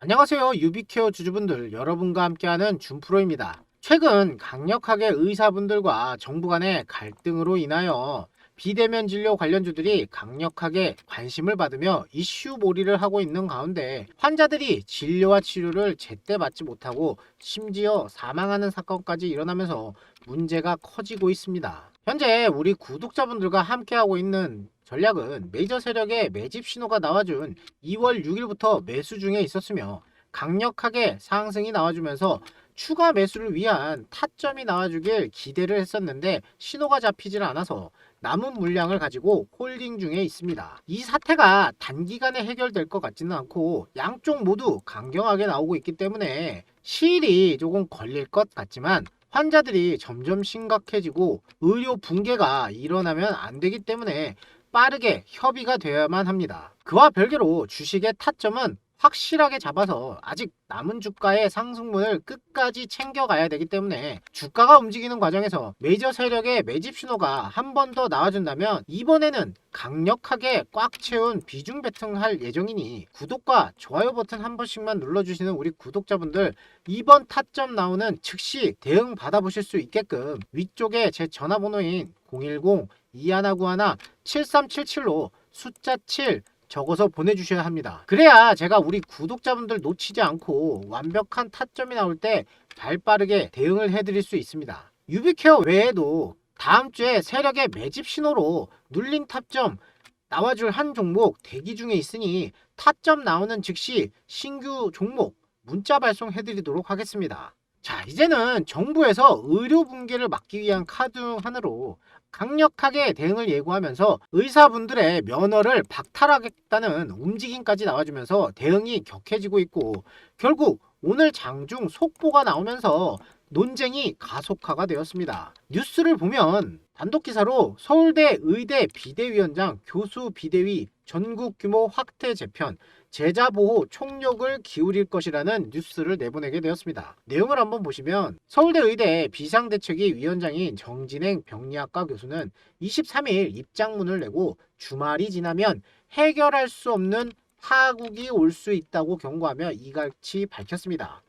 안녕하세요. 유비케어 주주분들 여러분과 함께하는 준프로입니다. 최근 강력하게 의사분들과 정부 간의 갈등으로 인하여 비대면 진료 관련주들이 강력하게 관심을 받으며 이슈 몰이를 하고 있는 가운데 환자들이 진료와 치료를 제때 받지 못하고 심지어 사망하는 사건까지 일어나면서 문제가 커지고 있습니다. 현재 우리 구독자분들과 함께하고 있는 전략은 메이저 세력의 매집 신호가 나와준 2월 6일부터 매수 중에 있었으며 강력하게 상승이 나와주면서 추가 매수를 위한 타점이 나와주길 기대를 했었는데 신호가 잡히질 않아서 남은 물량을 가지고 홀딩 중에 있습니다. 이 사태가 단기간에 해결될 것 같지는 않고 양쪽 모두 강경하게 나오고 있기 때문에 시일이 조금 걸릴 것 같지만 환자들이 점점 심각해지고 의료 붕괴가 일어나면 안 되기 때문에 빠르게 협의가 되어야만 합니다. 그와 별개로 주식의 타점은 확실하게 잡아서 아직 남은 주가의 상승분을 끝까지 챙겨가야 되기 때문에 주가가 움직이는 과정에서 메이저 세력의 매집 신호가 한 번 더 나와준다면 이번에는 강력하게 꽉 채운 비중 베팅할 예정이니 구독과 좋아요 버튼 한 번씩만 눌러주시는 우리 구독자분들 이번 타점 나오는 즉시 대응 받아보실 수 있게끔 위쪽에 제 전화번호인 010 2191 7377로 숫자 7 적어서 보내주셔야 합니다. 그래야 제가 우리 구독자분들 놓치지 않고 완벽한 타점이 나올 때 발빠르게 대응을 해드릴 수 있습니다. 유비케어 외에도 다음 주에 세력의 매집 신호로 눌린 타점 나와줄 한 종목 대기 중에 있으니 타점 나오는 즉시 신규 종목 문자 발송해드리도록 하겠습니다. 자, 이제는 정부에서 의료 붕괴를 막기 위한 카드 중 하나로 강력하게 대응을 예고하면서 의사분들의 면허를 박탈하겠다는 움직임까지 나와주면서 대응이 격해지고 있고 결국 오늘 장중 속보가 나오면서 논쟁이 가속화가 되었습니다. 뉴스를 보면 단독 기사로 서울대 의대 비대위원장 교수 비대위 전국 규모 확대 재편 제자 보호 총력을 기울일 것이라는 뉴스를 내보내게 되었습니다. 내용을 한번 보시면 서울대 의대 비상대책위 위원장인 정진행 병리학과 교수는 23일 입장문을 내고 주말이 지나면 해결할 수 없는 파국이 올 수 있다고 경고하며 이같이 밝혔습니다.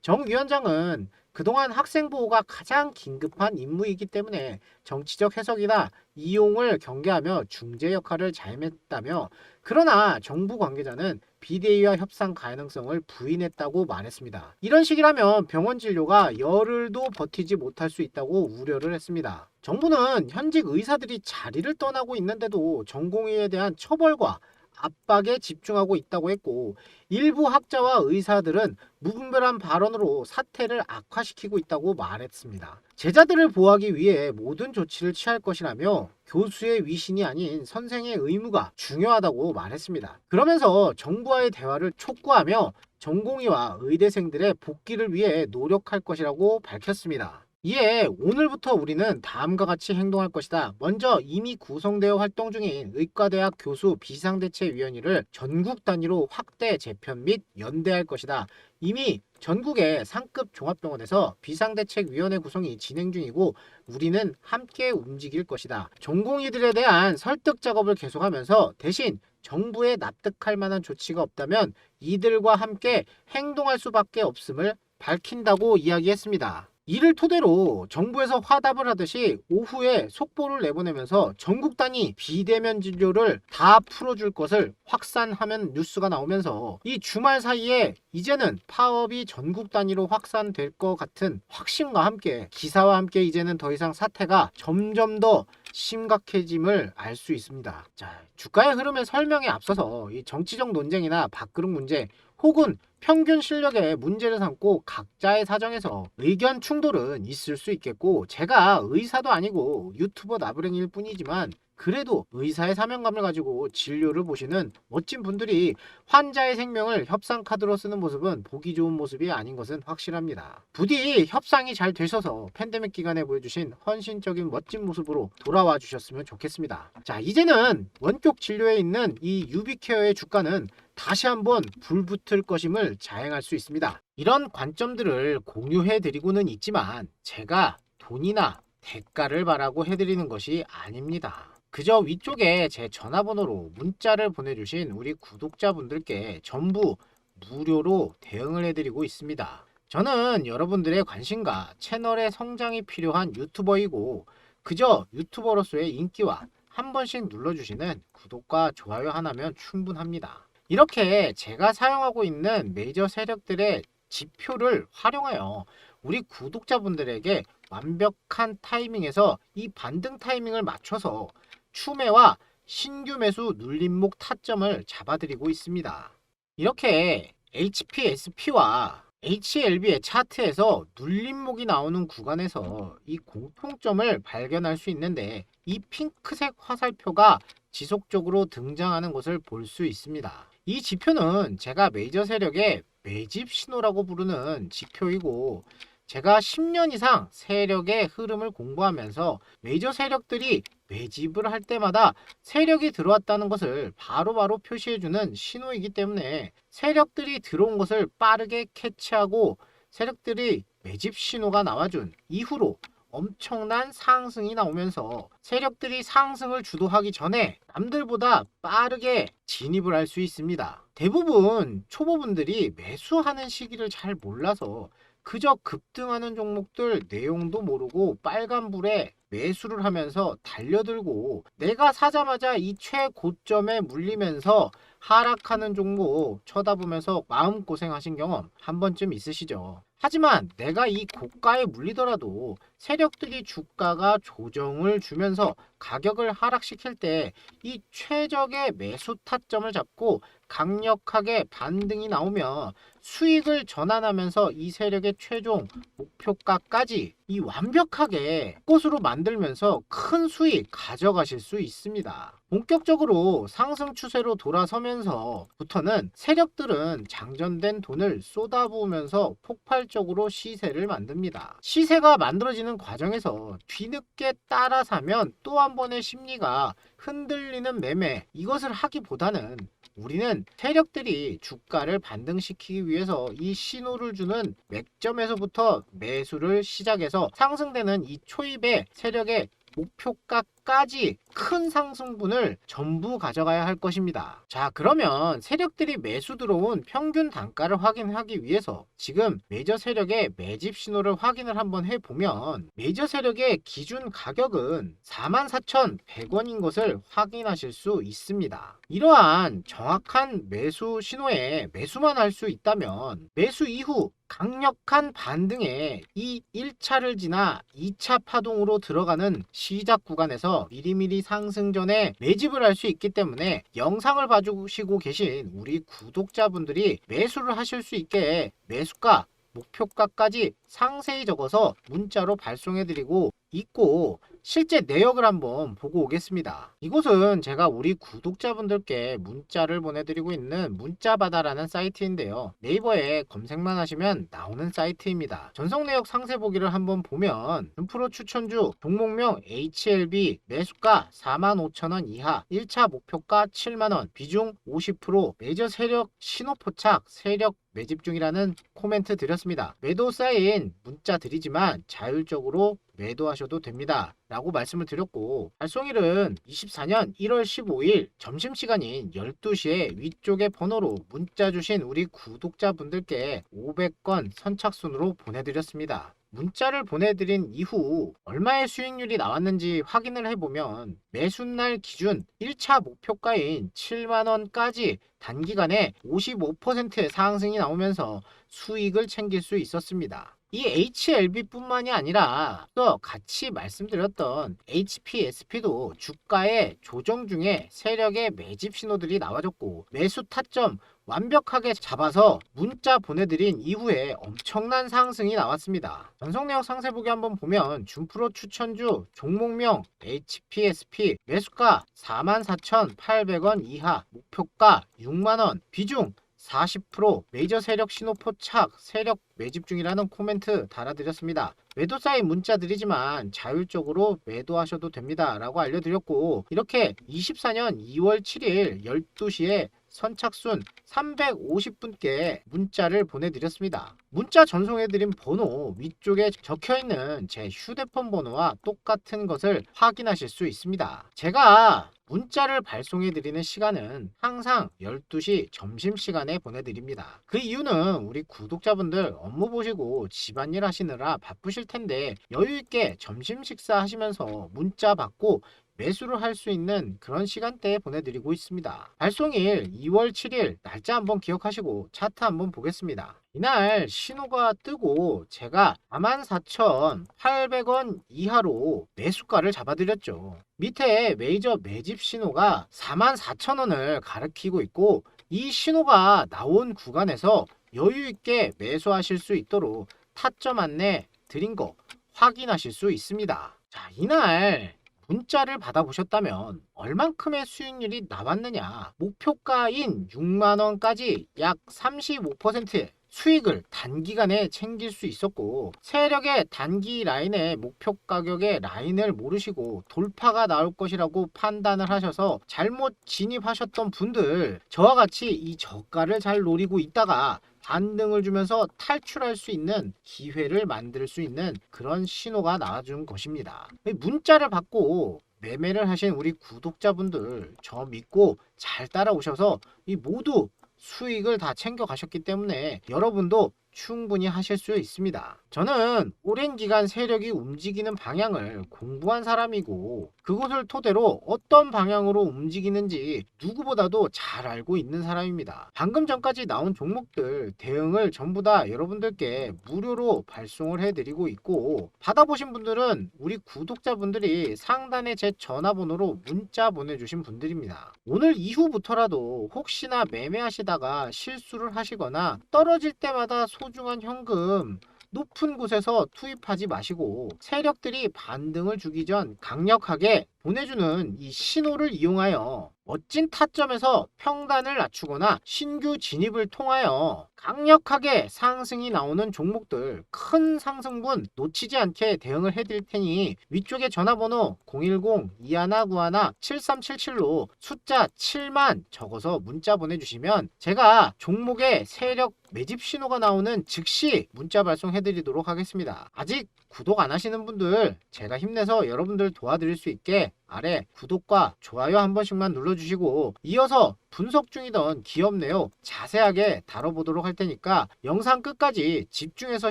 정 위원장은 그동안 학생 보호가 가장 긴급한 임무이기 때문에 정치적 해석이나 이용을 경계하며 중재 역할을 자임했다며 그러나 정부 관계자는 비대위와 협상 가능성을 부인했다고 말했습니다. 이런 식이라면 병원 진료가 열흘도 버티지 못할 수 있다고 우려를 했습니다. 정부는 현직 의사들이 자리를 떠나고 있는데도 전공의에 대한 처벌과 압박에 집중하고 있다고 했고 일부 학자와 의사들은 무분별한 발언으로 사태를 악화시키고 있다고 말했습니다. 제자들을 보호하기 위해 모든 조치를 취할 것이라며 교수의 위신이 아닌 선생의 의무가 중요하다고 말했습니다. 그러면서 정부와의 대화를 촉구하며 전공의와 의대생들의 복귀를 위해 노력할 것이라고 밝혔습니다. 이에 오늘부터 우리는 다음과 같이 행동할 것이다. 먼저 이미 구성되어 활동 중인 의과대학 교수 비상대책위원회를 전국 단위로 확대 재편 및 연대할 것이다. 이미 전국의 상급 종합병원에서 비상대책위원회 구성이 진행 중이고 우리는 함께 움직일 것이다. 전공의들에 대한 설득 작업을 계속하면서 대신 정부에 납득할 만한 조치가 없다면 이들과 함께 행동할 수밖에 없음을 밝힌다고 이야기했습니다. 이를 토대로 정부에서 화답을 하듯이 오후에 속보를 내보내면서 전국 단위 비대면 진료를 다 풀어줄 것을 확산하면 뉴스가 나오면서 이 주말 사이에 이제는 파업이 전국 단위로 확산될 것 같은 확신과 함께 기사와 함께 이제는 더 이상 사태가 점점 더 심각해짐을 알 수 있습니다. 자, 주가의 흐름의 설명에 앞서서 이 정치적 논쟁이나 밥그릇 문제 혹은 평균 실력에 문제를 삼고 각자의 사정에서 의견 충돌은 있을 수 있겠고 제가 의사도 아니고 유튜버 나부랭일 뿐이지만 그래도 의사의 사명감을 가지고 진료를 보시는 멋진 분들이 환자의 생명을 협상 카드로 쓰는 모습은 보기 좋은 모습이 아닌 것은 확실합니다. 부디 협상이 잘 되셔서 팬데믹 기간에 보여주신 헌신적인 멋진 모습으로 돌아와 주셨으면 좋겠습니다. 자, 이제는 원격 진료에 있는 이 유비케어의 주가는 다시 한번 불붙을 것임을 자행할 수 있습니다. 이런 관점들을 공유해 드리고는 있지만 제가 돈이나 대가를 바라고 해드리는 것이 아닙니다. 그저 위쪽에 제 전화번호로 문자를 보내주신 우리 구독자분들께 전부 무료로 대응을 해드리고 있습니다. 저는 여러분들의 관심과 채널의 성장이 필요한 유튜버이고 그저 유튜버로서의 인기와 한 번씩 눌러주시는 구독과 좋아요 하나면 충분합니다. 이렇게 제가 사용하고 있는 메이저 세력들의 지표를 활용하여 우리 구독자분들에게 완벽한 타이밍에서 이 반등 타이밍을 맞춰서 추매와 신규 매수 눌림목 타점을 잡아드리고 있습니다. 이렇게 HPSP와 HLB의 차트에서 눌림목이 나오는 구간에서 이 공통점을 발견할 수 있는데 이 핑크색 화살표가 지속적으로 등장하는 것을 볼 수 있습니다. 이 지표는 제가 메이저 세력의 매집 신호라고 부르는 지표이고 제가 10년 이상 세력의 흐름을 공부하면서 메이저 세력들이 매집을 할 때마다 세력이 들어왔다는 것을 바로 바로 표시해주는 신호이기 때문에 세력들이 들어온 것을 빠르게 캐치하고 세력들이 매집 신호가 나와준 이후로 엄청난 상승이 나오면서 세력들이 상승을 주도하기 전에 남들보다 빠르게 진입을 할 수 있습니다. 대부분 초보분들이 매수하는 시기를 잘 몰라서 그저 급등하는 종목들 내용도 모르고 빨간불에 매수를 하면서 달려들고 내가 사자마자 이 최고점에 물리면서 하락하는 종목 쳐다보면서 마음고생하신 경험 한 번쯤 있으시죠? 하지만 내가 이 고가에 물리더라도 세력들이 주가가 조정을 주면서 가격을 하락시킬 때 이 최적의 매수 타점을 잡고 강력하게 반등이 나오면 수익을 전환하면서 이 세력의 최종 목표가까지 이 완벽하게 꽃으로 만들면서 큰 수익 가져가실 수 있습니다. 본격적으로 상승 추세로 돌아서면서부터는 세력들은 장전된 돈을 쏟아부으면서 폭발적으로 시세를 만듭니다. 시세가 만들어지는 과정에서 뒤늦게 따라 사면 또 한 번의 심리가 흔들리는 매매 이것을 하기보다는 우리는 세력들이 주가를 반등시키기 위해서 이 신호를 주는 맥점에서부터 매수를 시작해서 상승되는 이 초입의 세력의 목표가 까지 큰 상승분을 전부 가져가야 할 것입니다. 자, 그러면 세력들이 매수 들어온 평균 단가를 확인하기 위해서 지금 메이저 세력의 매집 신호를 확인을 한번 해보면 메이저 세력의 기준 가격은 44,100원인 것을 확인하실 수 있습니다. 이러한 정확한 매수 신호에 매수만 할 수 있다면 매수 이후 강력한 반등에 이 1차를 지나 2차 파동으로 들어가는 시작 구간에서 미리미리 상승 전에 매집을 할 수 있기 때문에 영상을 봐주시고 계신 우리 구독자분들이 매수를 하실 수 있게 매수가 목표가까지 상세히 적어서 문자로 발송해드리고 있고 실제 내역을 한번 보고 오겠습니다. 이곳은 제가 우리 구독자분들께 문자를 보내드리고 있는 문자바다라는 사이트인데요. 네이버에 검색만 하시면 나오는 사이트입니다. 전송 내역 상세 보기를 한번 보면 준프로 추천주 종목명 HLB 매수가 45,000원 이하 1차 목표가 7만원 비중 50% 메이저 세력 신호포착 세력 매집 중이라는 코멘트 드렸습니다. 매도 사인 문자 드리지만 자율적으로 매도하셔도 됩니다. 라고 말씀을 드렸고 발송일은 24년 1월 15일 점심시간인 12시에 위쪽에 번호로 문자 주신 우리 구독자분들께 500건 선착순으로 보내드렸습니다. 문자를 보내드린 이후 얼마의 수익률이 나왔는지 확인을 해보면 매수날 기준 1차 목표가인 7만원까지 단기간에 55%의 상승이 나오면서 수익을 챙길 수 있었습니다. 이 HLB뿐만이 아니라 또 같이 말씀드렸던 HPSP도 주가의 조정 중에 세력의 매집 신호들이 나와줬고 매수 타점 완벽하게 잡아서 문자 보내드린 이후에 엄청난 상승이 나왔습니다. 전송 내역 상세 보기 한번 보면 준프로 추천주 종목명 HPSP 매수가 44,800원 이하 목표가 6만원 비중 40% 메이저 세력 신호 포착 세력 매집 중이라는 코멘트 달아드렸습니다. 매도 사인 문자 드리지만 자율적으로 매도하셔도 됩니다. 라고 알려드렸고 이렇게 24년 2월 7일 12시에 선착순 350분께 문자를 보내드렸습니다. 문자 전송해드린 번호 위쪽에 적혀있는 제 휴대폰 번호와 똑같은 것을 확인하실 수 있습니다. 제가 문자를 발송해 드리는 시간은 항상 12시 점심시간에 보내드립니다. 그 이유는 우리 구독자분들 업무 보시고 집안일 하시느라 바쁘실 텐데 여유있게 점심 식사 하시면서 문자 받고 매수를 할 수 있는 그런 시간대에 보내드리고 있습니다. 발송일 2월 7일 날짜 한번 기억하시고 차트 한번 보겠습니다. 이날 신호가 뜨고 제가 44,800원 이하로 매수가를 잡아드렸죠. 밑에 메이저 매집 신호가 44,000원을 가리키고 있고 이 신호가 나온 구간에서 여유 있게 매수하실 수 있도록 타점 안내 드린 거 확인하실 수 있습니다. 자, 이날 문자를 받아보셨다면 얼만큼의 수익률이 나왔느냐. 목표가인 6만원까지 약 35%의 수익을 단기간에 챙길 수 있었고 세력의 단기 라인의 목표 가격의 라인을 모르시고 돌파가 나올 것이라고 판단을 하셔서 잘못 진입하셨던 분들 저와 같이 이 저가를 잘 노리고 있다가 반등을 주면서 탈출할 수 있는 기회를 만들 수 있는 그런 신호가 나와준 것입니다. 문자를 받고 매매를 하신 우리 구독자분들 저 믿고 잘 따라오셔서 이 모두 수익을 다 챙겨 가셨기 때문에 여러분도 충분히 하실 수 있습니다. 저는 오랜 기간 세력이 움직이는 방향을 공부한 사람이고 그것을 토대로 어떤 방향으로 움직이는지 누구보다도 잘 알고 있는 사람입니다. 방금 전까지 나온 종목들 대응을 전부 다 여러분들께 무료로 발송을 해드리고 있고 받아보신 분들은 우리 구독자분들이 상단에 제 전화번호로 문자 보내주신 분들입니다. 오늘 이후부터라도 혹시나 매매하시다가 실수를 하시거나 떨어질 때마다 소 중한 현금 높은 곳에서 투입하지 마시고 세력들이 반등을 주기 전 강력하게 보내주는 이 신호를 이용하여 멋진 타점에서 평단을 낮추거나 신규 진입을 통하여 강력하게 상승이 나오는 종목들 큰 상승분 놓치지 않게 대응을 해드릴 테니 위쪽에 전화번호 010-2191-7377로 숫자 7만 적어서 문자 보내주시면 제가 종목의 세력 매집 신호가 나오는 즉시 문자 발송해드리도록 하겠습니다. 아직 구독 안 하시는 분들 제가 힘내서 여러분들 도와드릴 수 있게 아래 구독과 좋아요 한 번씩만 눌러주시고 이어서 분석 중이던 기업 내용 자세하게 다뤄보도록 할 테니까 영상 끝까지 집중해서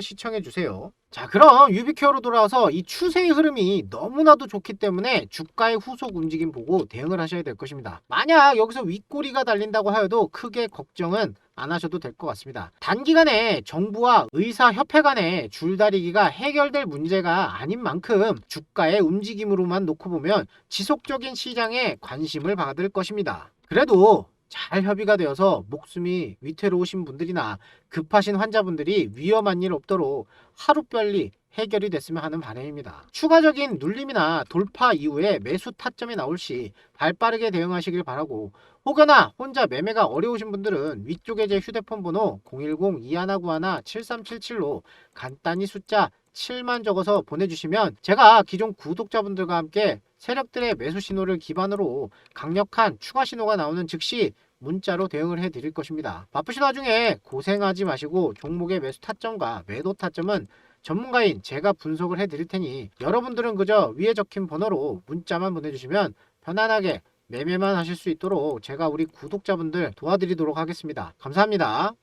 시청해 주세요. 자 그럼 유비케어로 돌아와서 이 추세의 흐름이 너무나도 좋기 때문에 주가의 후속 움직임 보고 대응을 하셔야 될 것입니다. 만약 여기서 윗꼬리가 달린다고 하여도 크게 걱정은 안 하셔도 될 것 같습니다. 단기간에 정부와 의사협회 간의 줄다리기가 해결될 문제가 아닌 만큼 주가의 움직임으로만 놓고 보면 지속적인 시장에 관심을 받을 것입니다. 그래도 잘 협의가 되어서 목숨이 위태로우신 분들이나 급하신 환자분들이 위험한 일 없도록 하루빨리 해결이 됐으면 하는 바람입니다. 추가적인 눌림이나 돌파 이후에 매수 타점이 나올 시 발빠르게 대응하시길 바라고 혹여나 혼자 매매가 어려우신 분들은 위쪽에 제 휴대폰 번호 010-2191-7377로 간단히 숫자 7만 적어서 보내주시면 제가 기존 구독자분들과 함께 세력들의 매수 신호를 기반으로 강력한 추가 신호가 나오는 즉시 문자로 대응을 해 드릴 것입니다. 바쁘신 와중에 고생하지 마시고 종목의 매수 타점과 매도 타점은 전문가인 제가 분석을 해 드릴 테니 여러분들은 그저 위에 적힌 번호로 문자만 보내주시면 편안하게 매매만 하실 수 있도록 제가 우리 구독자분들 도와드리도록 하겠습니다. 감사합니다.